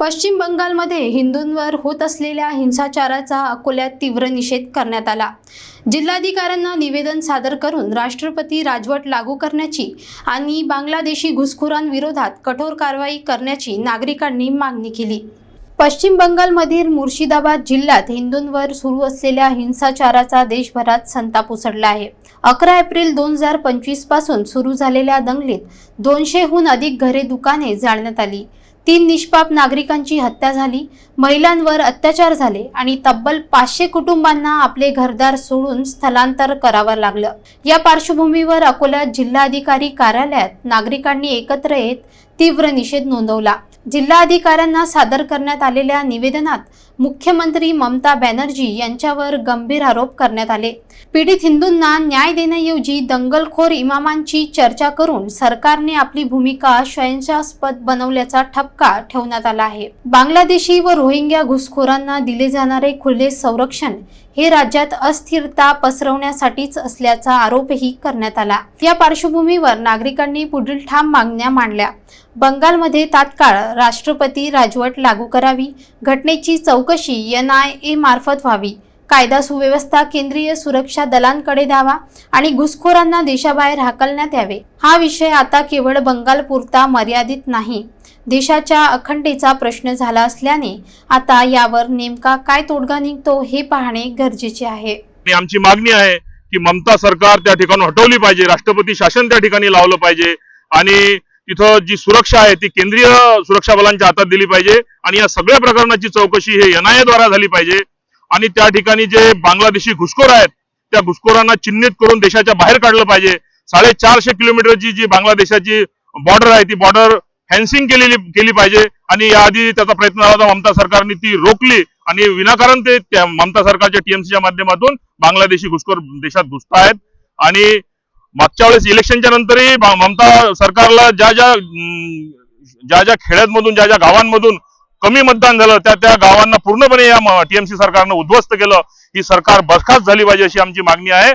पश्चिम बंगालमध्ये हिंदूंवर होत असलेल्या हिंसाचाराचा अकोल्यात तीव्र निषेध करण्यात आला. जिल्हाधिकाऱ्यांना निवेदन सादर करून राष्ट्रपती राजवट लागू करण्याची आणि बांगलादेशी घुसखोरांविरोधात कठोर कारवाई करण्याची नागरिकांनी मागणी केली. पश्चिम बंगालमधील मुर्शिदाबाद जिल्ह्यात हिंदूंवर सुरू असलेल्या हिंसाचाराचा देशभरात संताप उसळला आहे. अकरा एप्रिल दोन हजार पंचवीसपासून सुरू झालेल्या दंगलीत दोनशेहून अधिक घरे दुकाने जाळण्यात आली. तीन निष्पाप नागरिकांची हत्या झाली महिलांवर अत्याचार झाले आणि तब्बल पाचशे कुटुंबांना आपले घरदार सोडून स्थलांतर करावं लागलं. या पार्श्वभूमीवर अकोल्यात जिल्हाधिकारी कार्यालयात नागरिकांनी एकत्र येत तीव्र निषेध नोंदवला. जिल्हाधिकाऱ्यांना सादर करण्यात आलेल्या निवेदनात मुख्यमंत्री ममता बॅनर्जी यांच्यावर गंभीर आरोप करण्यात आले. पीडित हिंदूंना न्याय देण्याऐवजी दंगलखोर इमामांची चर्चा करून सरकारने आपली भूमिका स्वयंशास्पद बनवल्याचा ठपका ठेवण्यात आला आहे. बांगलादेशी व रोहिंग्या घुसखोरांना दिले जाणारे खुले संरक्षण हे राज्यात अस्थिरता पसरवण्यासाठीच असल्याचा आरोपही करण्यात आला. या पार्श्वभूमीवर नागरिकांनी पुढील ठाम मागण्या मांडल्या. बंगालमध्ये तात्काळ राष्ट्रपती राजवट लागू करावी घटनेची चौकशी एन आय ए मार्फत व्हावी कायदा सुव्यवस्था केंद्रीय सुरक्षा दलांकडे द्यावा आणि घुसखोरांना देशाबाहेर हाकलण्यात यावे. हा विषय आता केवळ बंगालपुरता मर्यादित नाही. देशाच्या अखंडतेचा प्रश्न झाला असल्याने आता यावर नेमका काय तोडगा निघतो हे पाहणे गरजेचे आहे. आमची मागणी आहे की ममता सरकार त्या ठिकाणी हटवली पाहिजे राष्ट्रपती शासन त्या ठिकाणी लावलं पाहिजे आणि तिथं जी सुरक्षा आहे ती केंद्रीय सुरक्षा बलांच्या हातात दिली पाहिजे आणि या सगळ्या प्रकरणाची चौकशी हे एनआयए द्वारा झाली पाहिजे. आणि त्या ठिकाणी जे बांगलादेशी घुसखोर आहेत त्या घुसखोरांना चिन्हित करून देशाच्या बाहेर काढलं पाहिजे. साडेचारशे किलोमीटरची जी बांगलादेशाची बॉर्डर आहे ती बॉर्डर फेन्सिंग केलेली केली पाहिजे. आणि याआधी त्याचा प्रयत्न झाला होता ममता सरकारने ती रोखली. आणि विनाकारण ते त्या ममता सरकारच्या टीएमसीच्या माध्यमातून बांगलादेशी घुसखोर देशात घुसतायत आणि मागच्या वेळेस इलेक्शनच्या नंतरही ममता सरकारला ज्या ज्या ज्या ज्या खेड्यांमधून ज्या ज्या गावांमधून कमी मतदान झालं त्या त्या गावांना पूर्णपणे या टीएमसी सरकारनं उद्ध्वस्त केलं. ही सरकार बरखास्त झाली पाहिजे अशी आमची मागणी आहे.